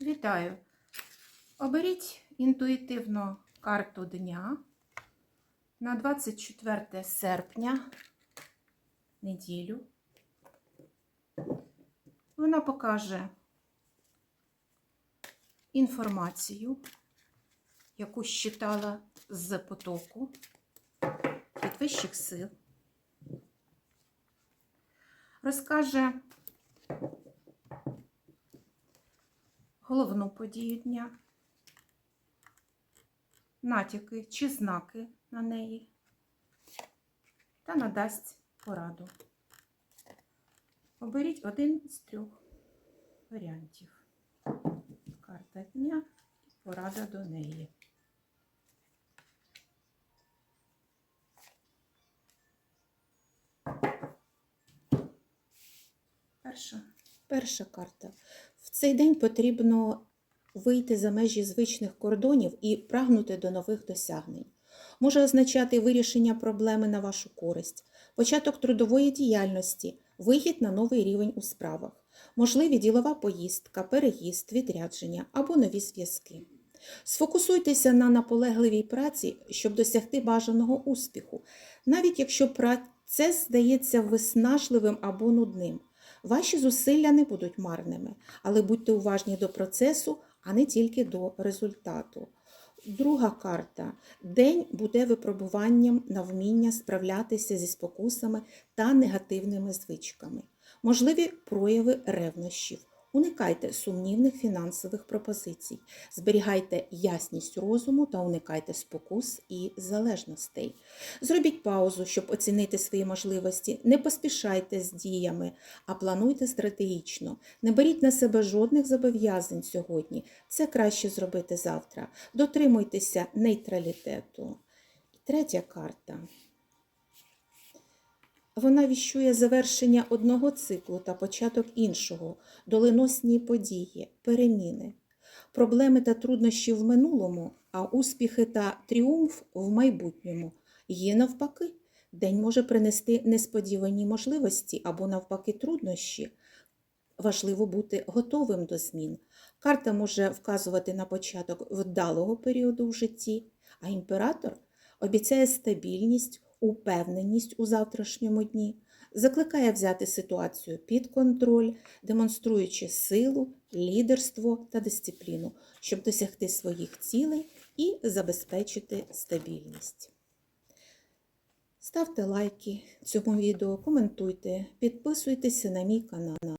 Вітаю! Оберіть інтуїтивно карту дня на 24 серпня, неділю. Вона покаже інформацію, яку щитала з потоку від вищих сил. Розкаже головну подію дня, натяки чи знаки на неї та надасть пораду. Оберіть один з трьох варіантів. Карта дня і порада до неї. Перша. Перша карта. В цей день потрібно вийти за межі звичних кордонів і прагнути до нових досягнень. Може означати вирішення проблеми на вашу користь, початок трудової діяльності, вихід на новий рівень у справах, можливі ділова поїздка, переїзд, відрядження або нові зв'язки. Сфокусуйтеся на наполегливій праці, щоб досягти бажаного успіху, навіть якщо процес здається виснажливим або нудним. Ваші зусилля не будуть марними, але будьте уважні до процесу, а не тільки до результату. Друга карта. День буде випробуванням на вміння справлятися зі спокусами та негативними звичками. Можливі прояви ревнощів. Уникайте сумнівних фінансових пропозицій, зберігайте ясність розуму та уникайте спокус і залежностей. Зробіть паузу, щоб оцінити свої можливості. Не поспішайте з діями, а плануйте стратегічно. Не беріть на себе жодних зобов'язань сьогодні. Це краще зробити завтра. Дотримуйтеся нейтралітету. Третя карта. Вона віщує завершення одного циклу та початок іншого, доленосні події, переміни, проблеми та труднощі в минулому, а успіхи та тріумф в майбутньому. Є навпаки, день може принести несподівані можливості або навпаки труднощі. Важливо бути готовим до змін. Карта може вказувати на початок вдалого періоду в житті, а імператор обіцяє стабільність, упевненість у завтрашньому дні, закликає взяти ситуацію під контроль, демонструючи силу, лідерство та дисципліну, щоб досягти своїх цілей і забезпечити стабільність. Ставте лайки цьому відео, коментуйте, підписуйтеся на мій канал.